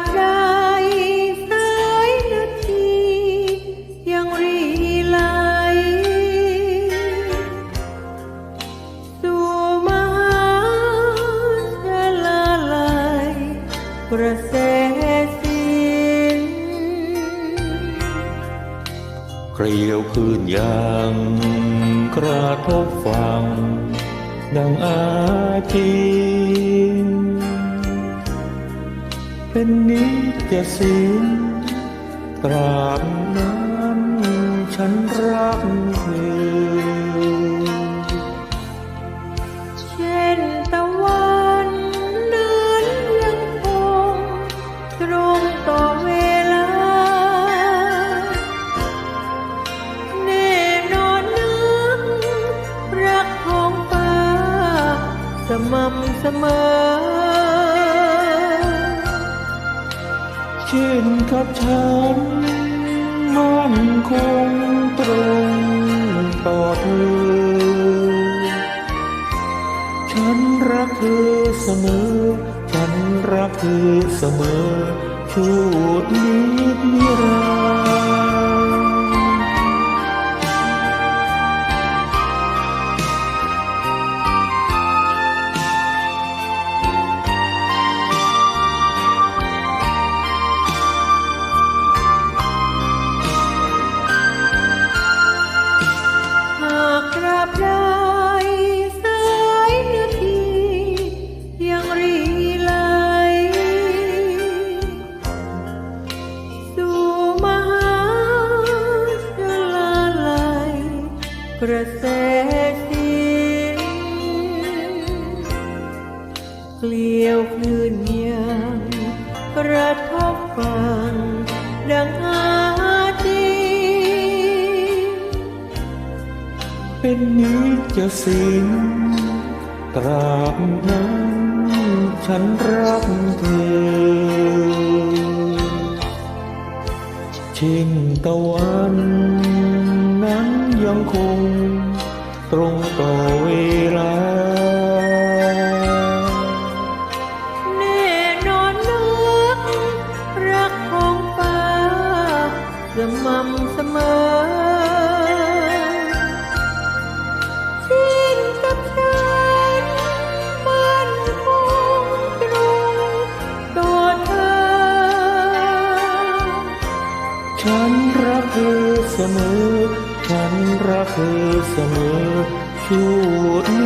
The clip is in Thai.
บใดสายนาที ยังรีไหลสู่มหาชลาลัยกระแสสิ้นเกลียคืนยางกระทบฟังดังอาจี เป็นนิจสินตราบนั้นฉันรักเธอเช่นตะวันนั้นยังคงตรงต่อเวลา แน่นอนนักรักของฟ้าสม่ำเสมอ ช่นกับฉัน มั่นคงตรงต่อเธอ ฉันรักเธอเสมอ ฉันรักเธอเสมอชูดนิดนิรัน กระแสสิ้นเกลียวคลื่นยังกระทบฟังดังอาจีเป็นนิจะสินตราบนั้นฉันรักเธอ เช่นตะวันนั้นยังคงตรงต่อเวลาแน่นอนนักรักของฟ้าสม่ำเสมอ เธอเสมอ ฉันรักเธอเสมอชูดนิ